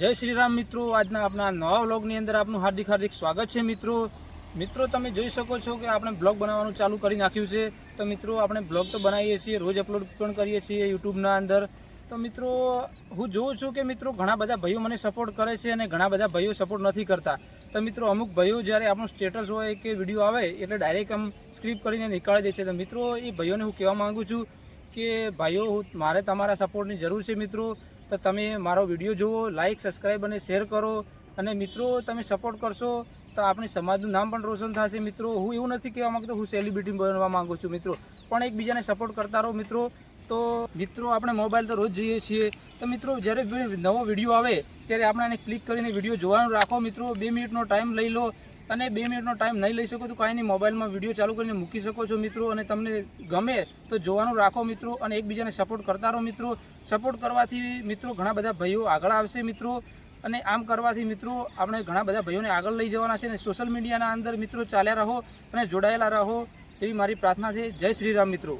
જય શ્રી રામ મિત્રો. આજના આપણા નવા વ્લોગની અંદર આપનું હાર્દિક હાર્દિક સ્વાગત છે મિત્રો. મિત્રો, તમે જોઈ શકો છો કે આપણે બ્લોગ બનાવવાનું ચાલુ કરી નાખ્યું છે. તો મિત્રો, આપણે બ્લોગ તો બનાવીએ છીએ, રોજ અપલોડ પણ કરીએ છીએ યુટ્યુબના અંદર. તો મિત્રો, હું જોઉં છું કે મિત્રો, ઘણા બધા ભાઈઓ મને સપોર્ટ કરે છે અને ઘણા બધા ભાઈઓ સપોર્ટ નથી કરતા. તો મિત્રો, અમુક ભાઈઓ જ્યારે આપણું સ્ટેટસ હોય કે વીડિયો આવે, એટલે ડાયરેક્ટ આમ સ્ક્રીપ કરીને નીકાળી દે છે. તો મિત્રો, એ ભાઈઓને હું કહેવા માંગુ છું કે ભાઈઓ મારે તમારા સપોર્ટની જરૂર છે મિત્રો, તો તમે મારો વીડિયો જુઓ લાઇક સબસ્ક્રાઈબ અને શેર કરો. અને મિત્રો, તમે સપોર્ટ કરશો, તો આપણી સમાજનું નામ પણ રોશન થશે મિત્રો. હું એવું નથી કહેવા માંગતો, હું સેલિબ્રિટી બનવા માંગુ છું મિત્રો. પણ એકબીજાને સપોર્ટ કરતા રહો મિત્રો. તો મિત્રો, આપણે મોબાઈલ તો રોજ જોઈએ છીએ. તો મિત્રો, જ્યારે નવો વીડિયો આવે, ત્યારે આપણે એને ક્લિક કરીને વીડિયો જોવાનું રાખો મિત્રો. બે મિનિટનો ટાઈમ લઈ લો. અને બે મિનિટનો ટાઈમ નહીં લઈ શકો તો કાંઈ નહીં, મોબાઈલમાં વીડિયો ચાલુ કરીને મૂકી શકો છો મિત્રો અને તમને ગમે તો જોવાનું રાખો મિત્રો અને એકબીજાને સપોર્ટ કરતા રહો મિત્રો. સપોર્ટ કરવાથી મિત્રો ઘણા બધા ભાઈઓ આગળ આવશે મિત્રો. અને આમ કરવાથી મિત્રો આપણે ઘણા બધા ભાઈઓને આગળ લઈ જવાના છે અને સોશિયલ મીડિયાના અંદર મિત્રો ચાલ્યા રહો અને જોડાયેલા રહો. એવી મારી પ્રાર્થના છે. જય શ્રી રામ મિત્રો.